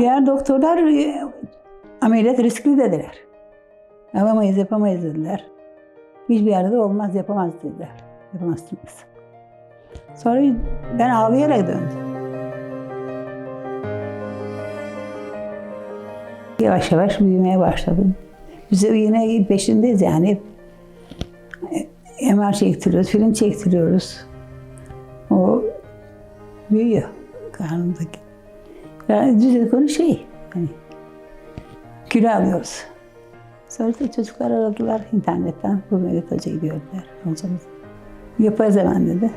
Diğer doktorlar e, ameliyat riskli dediler. Yapamayız, yapamayız dediler. Hiçbir yerde de olmaz, yapamaz dediler. Yapamazsınız. Sonra ben ağlayarak döndüm. Yavaş yavaş büyümeye başladım. Biz yine peşindeyiz yani. E, MR çektiriyoruz, film çektiriyoruz. O büyüyor karnımdaki. Yani düzgün konu şey, hani kilo alıyoruz. Sonra da çocuklar aradılar internetten. Bu Mehmet Hoca gördüler hocamız. Yaparız hemen dedi.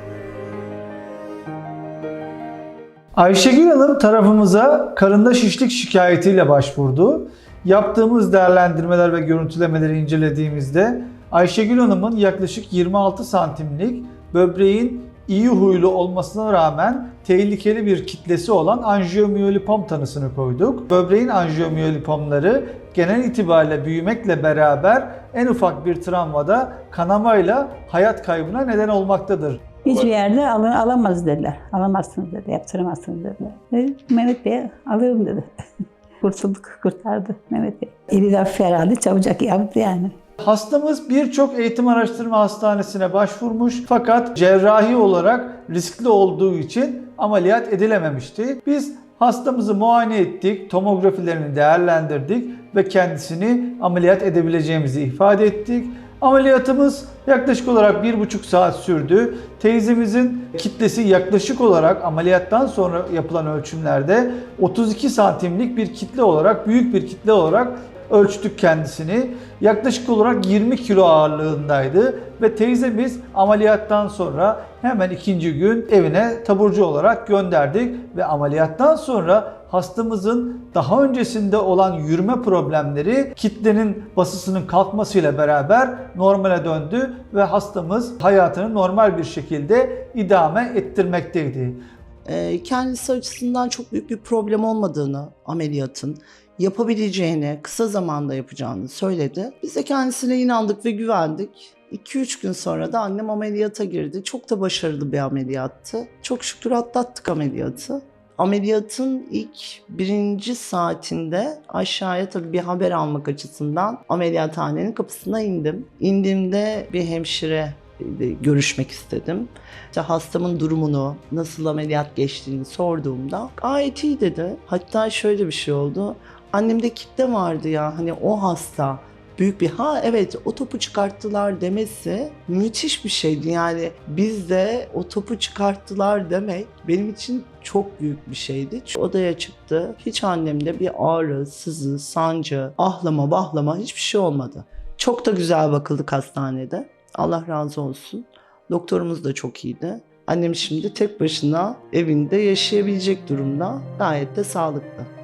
Ayşegül Hanım tarafımıza karında şişlik şikayetiyle başvurdu. Yaptığımız değerlendirmeler ve görüntülemeleri incelediğimizde Ayşegül Hanım'ın yaklaşık 26 santimlik böbreğin iyi huylu olmasına rağmen tehlikeli bir kitlesi olan anjiyomiyolipom tanısını koyduk. Böbreğin anjiyomiyolipomları genel itibariyle büyümekle beraber en ufak bir travmada kanamayla hayat kaybına neden olmaktadır. Hiçbir yerde al alamaz dediler. Alamazsınız dedi, yaptıramazsınız dediler. E, Mehmet Bey alırım dedi. Kurtulduk, kurtardı Mehmet Bey. Eli de herhalde çabucak yaptı yani. Hastamız birçok eğitim araştırma hastanesine başvurmuş fakat cerrahi olarak riskli olduğu için ameliyat edilememişti. Biz hastamızı muayene ettik, tomografilerini değerlendirdik ve kendisini ameliyat edebileceğimizi ifade ettik. Ameliyatımız yaklaşık olarak bir buçuk saat sürdü. Teyzemizin kitlesi yaklaşık olarak ameliyattan sonra yapılan ölçümlerde 32 santimlik bir kitle olarak, büyük bir kitle olarak ölçtük kendisini. Yaklaşık olarak 20 kilo ağırlığındaydı ve teyzemiz ameliyattan sonra hemen ikinci gün evine taburcu olarak gönderdik ve ameliyattan sonra hastamızın daha öncesinde olan yürüme problemleri kitlenin basısının kalkmasıyla beraber normale döndü ve hastamız hayatını normal bir şekilde idame ettirmekteydi. Ee, kendisi açısından çok büyük bir problem olmadığını ameliyatın yapabileceğini, kısa zamanda yapacağını söyledi. Biz de kendisine inandık ve güvendik. 2-3 gün sonra da annem ameliyata girdi. Çok da başarılı bir ameliyattı. Çok şükür atlattık ameliyatı. Ameliyatın ilk birinci saatinde aşağıya tabii bir haber almak açısından ameliyathanenin kapısına indim. İndiğimde bir hemşire ile görüşmek istedim. İşte hastamın durumunu, nasıl ameliyat geçtiğini sorduğumda gayet iyi dedi. Hatta şöyle bir şey oldu. Annemde kitle vardı ya hani o hasta büyük bir ha evet o topu çıkarttılar demesi müthiş bir şeydi. Yani biz de o topu çıkarttılar demek benim için çok büyük bir şeydi. Odaya çıktı. Hiç annemde bir ağrı, sızı, sancı, ahlama, bahlama hiçbir şey olmadı. Çok da güzel bakıldık hastanede. Allah razı olsun. Doktorumuz da çok iyiydi. Annem şimdi tek başına evinde yaşayabilecek durumda. Gayet de sağlıklı.